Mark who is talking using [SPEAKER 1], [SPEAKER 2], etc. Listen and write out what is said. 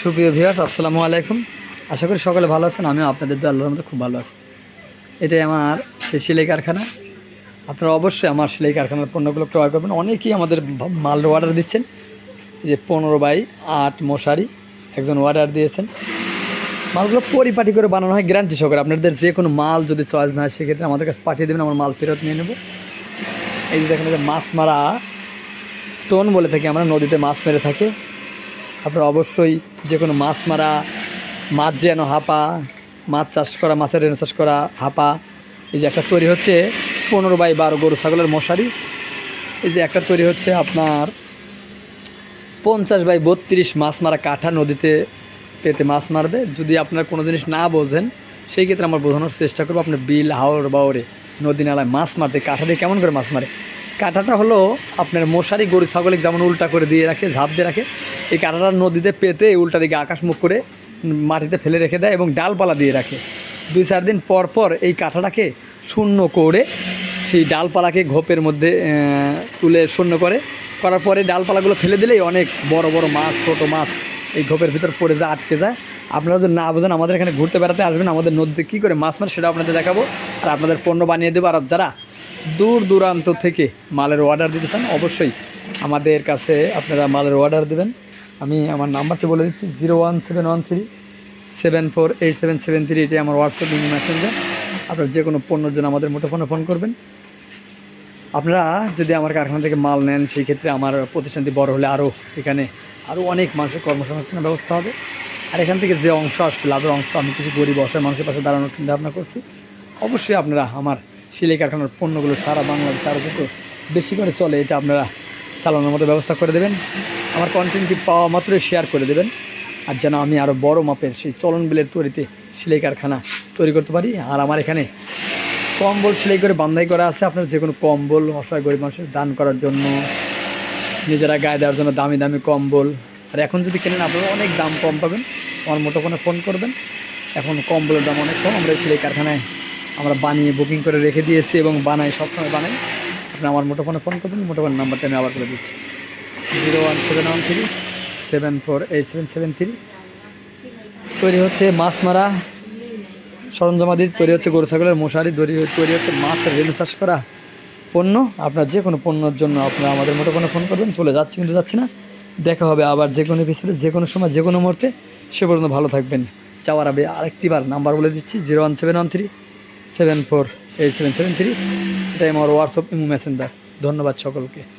[SPEAKER 1] সুপ্রিয় ভিউয়ার্স আসসালামু আলাইকুম। আশা করি সকলে ভালো আছেন, আমিও আপনাদের দু আল্লাহর খুব ভালো আছি। এটাই আমার সেই সেলাই কারখানা। আপনারা অবশ্যই আমার সেলাই কারখানার পণ্যগুলো ক্রয় করবেন। অনেকেই আমাদের মাল অর্ডার দিচ্ছেন। যে পনেরো বাই আট মশারি, একজন অর্ডার দিয়েছেন। মালগুলো পরিপাটি করে বানানো হয় গ্যারান্টি সহকারে। আপনাদের যে কোনো মাল যদি চয়েস না হয়, সেক্ষেত্রে আমাদের কাছে পাঠিয়ে দেবেন, আমার মাল ফেরত নিয়ে নেব। এই যে দেখেন যে মাছ মারা টোন বলে থাকি আমরা, নদীতে মাছ মেরে থাকে। আপনারা অবশ্যই যে কোনো মাছ মারা, মাছ যেন হাপা, মাছ চাষ করা, মাছের রেণু চাষ করা, হাপা, এই যে একটা তৈরি হচ্ছে পনেরো বাই বারো গরু ছাগলের মশারি। এই যে একটা তৈরি হচ্ছে আপনার পঞ্চাশ বাই বত্রিশ মাছ মারা কাঠা নদীতে পেতে মাছ মারবে। যদি আপনার কোনো জিনিস না বোঝেন, সেই ক্ষেত্রে আমরা বোঝানোর চেষ্টা করব আপনার বিল, হাওর বাওরে, নদী নালায় মাছ মারতে কাঠা দিয়ে কেমন করে মাছ মারে। কাঁটাটা হলো আপনার মশারি, গরু ছাগলে যেমন উল্টা করে দিয়ে রাখে, ঝাঁপ দিয়ে রাখে, এই কাঁটাটা নদীতে পেতে উল্টা দিকে আকাশ মুখ করে মাটিতে ফেলে রেখে দেয় এবং ডালপালা দিয়ে রাখে। দুই চার দিন পর পর এই কাঁটাটাকে শূন্য করে সেই ডালপালাকে ঘোপের মধ্যে তুলে শূন্য করে। করার পরে ডালপালাগুলো ফেলে দিলেই অনেক বড় বড় মাছ, ছোটো মাছ এই ঘোপের ভিতর পড়ে যায়, আটকে যায়। আপনারা যদি না বোঝেন, আমাদের এখানে ঘুরতে বেড়াতে আসবেন, আমাদের নদীতে কী করে মাছ মারে সেটা আপনাদের দেখাবো। আর আপনাদের পণ্য বানিয়ে দেবো, আর যারা দূর দূরান্ত থেকে মালের অর্ডার দিতে চান অবশ্যই আমাদের কাছে আপনারা মালের অর্ডার দেবেন। আমি আমার নাম্বারটি বলে দিচ্ছি zero one seven one three seven four eight seven seven three এটি আমার হোয়াটসঅ্যাপ মিনি মেসেঞ্জার আপনারা যে কোনো পণ্যের জন্য আমাদের মুঠোফোনে ফোন করবেন। আপনারা যদি আমার কারখানা থেকে মাল নেন, সেই ক্ষেত্রে আমার প্রতিষ্ঠানটি বড় হলে আরও এখানে আরও অনেক মানুষের কর্মসংস্থানের ব্যবস্থা হবে। আর এখান থেকে যে অংশ আসবে, লাভের অংশ, আমি কিছু গরিব অসহায় মানুষের পাশে দাঁড়ানোর চিন্তা ভাবনা করছি। অবশ্যই আপনারা আমার সেলাই কারখানার পণ্যগুলো সারা বাংলাদেশ আরও যত বেশি করে চলে, এটা আপনারা চালানোর মতো ব্যবস্থা করে দেবেন। আমার কন্টেন্টটি পাওয়া মাত্রই শেয়ার করে দেবেন। আর যেন আমি আরও বড় মাপের সেই চলন বিলের তৈরিতে সেলাই কারখানা তৈরি করতে পারি। আর আমার এখানে কম্বল সেলাই করে, বান্ধাই করা আছে আপনার যে কোনো কম্বল, অসহায় গরিব মানুষের দান করার জন্য, নিজেরা গায়ে দেওয়ার জন্য দামি দামি কম্বল। আর এখন যদি কেনেন আপনারা অনেক দাম কম পাবেন। আমার মুঠোফোনে ফোন করবেন। এখন কম্বলের দাম অনেক কম, আমরা সেলাই কারখানায় আমরা বানিয়ে বুকিং করে রেখে দিয়েছি এবং বানাই, সবসময় বানাই। আপনি আমার মুঠোফোনে ফোন করবেন, মুঠোফোন নাম্বারটা আমি আবার করে দিচ্ছি। Zero one seven one three seven four eight seven seven three তৈরি হচ্ছে মাছ মারা সরঞ্জামাদি তৈরি হচ্ছে গরু, ছাগলের মশারি, তৈরি তৈরি হচ্ছে মাছের রেলু চাষ করা পণ্য। আপনার যে কোনো পণ্যর জন্য আপনারা আমাদের মতো কোনো ফোন করবেন, চলে যাচ্ছে কিন্তু যাচ্ছে না। দেখা হবে আবার যে কোনো এপিসোডে যে কোনো সময়, যে কোনো মুহূর্তে। সে পর্যন্ত ভালো থাকবেন। যাওয়ার আগে আরেকটি বার নাম্বার বলে দিচ্ছি zero one seven one three seven four eight seven seven three এটাই আমার হোয়াটসঅ্যাপ ইমো মেসেঞ্জার ধন্যবাদ সকলকে।